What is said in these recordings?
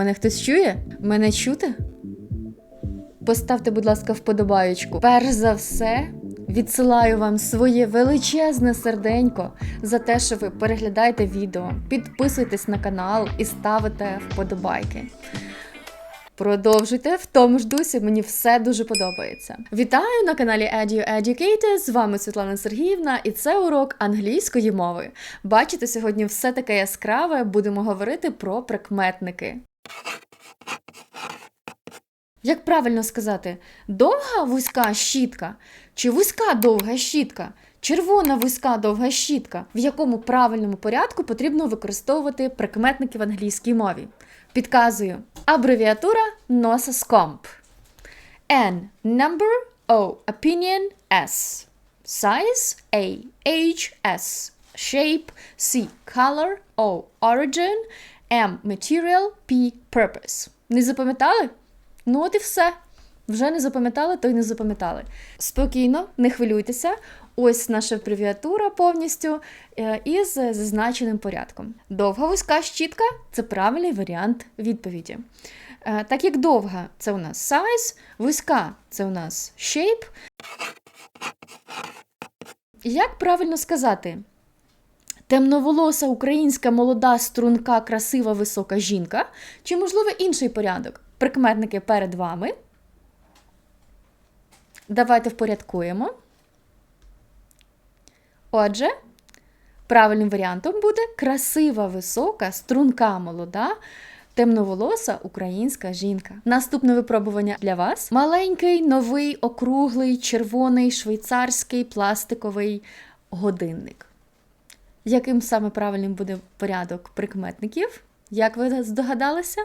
Мене хтось чує? Мене чути? Поставте, будь ласка, вподобаючку. Перш за все, відсилаю вам своє величезне серденько за те, що ви переглядаєте відео, підписуєтесь на канал і ставите вподобайки. Продовжуйте в тому ж дусі, мені все дуже подобається. Вітаю на каналі Edu Educated, З вами Світлана Сергіївна, і це урок англійської мови. Бачите, сьогодні все таке яскраве. Будемо говорити про прикметники. Як правильно сказати, довга вузька щітка чи вузька довга щітка? Червона вузька довга щітка, в якому правильному порядку потрібно використовувати прикметники в англійській мові. Підказую. Абревіатура NOSASCOMP. N. Number O. Opinion S. Size A. Age S. Shape C. Color O. Origin M. Material P. Purpose. Не запам'ятали? Ну от і все. Вже не запам'ятали, то й не запам'ятали. Спокійно, не хвилюйтеся. Ось наша абревіатура повністю е, із зазначеним порядком. Довга вузька щітка це правильний варіант відповіді. Е, Так як довга це у нас size, вузька це у нас shape. Як правильно сказати? Темноволоса українська молода, струнка, красива, висока жінка, чи, можливо, інший порядок? Прикметники перед вами. Давайте впорядкуємо. Отже, правильним варіантом буде красива, висока, струнка, молода, темноволоса українська жінка. Наступне випробування для вас: маленький, новий, округлий, червоний, швейцарський пластиковий годинник. Яким саме правильним буде порядок прикметників? Як ви здогадалися?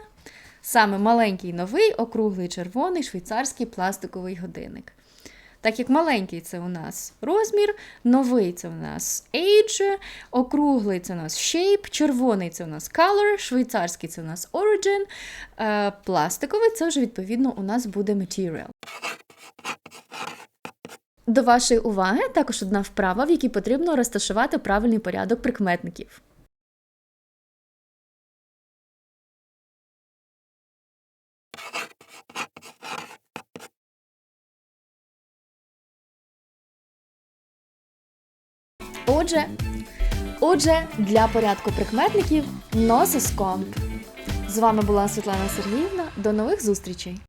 Саме маленький новий, округлий червоний швейцарський пластиковий годинник. Так як маленький це у нас розмір, новий це у нас age, округлий це у нас shape, червоний це у нас color, швейцарський це у нас origin, е, пластиковий це вже відповідно у нас буде material. До вашої уваги також одна вправа, в якій потрібно розташувати правильний порядок прикметників. Отже, отже, для порядку прикметників носискомп. З вами була Світлана Сергіївна. До нових зустрічей!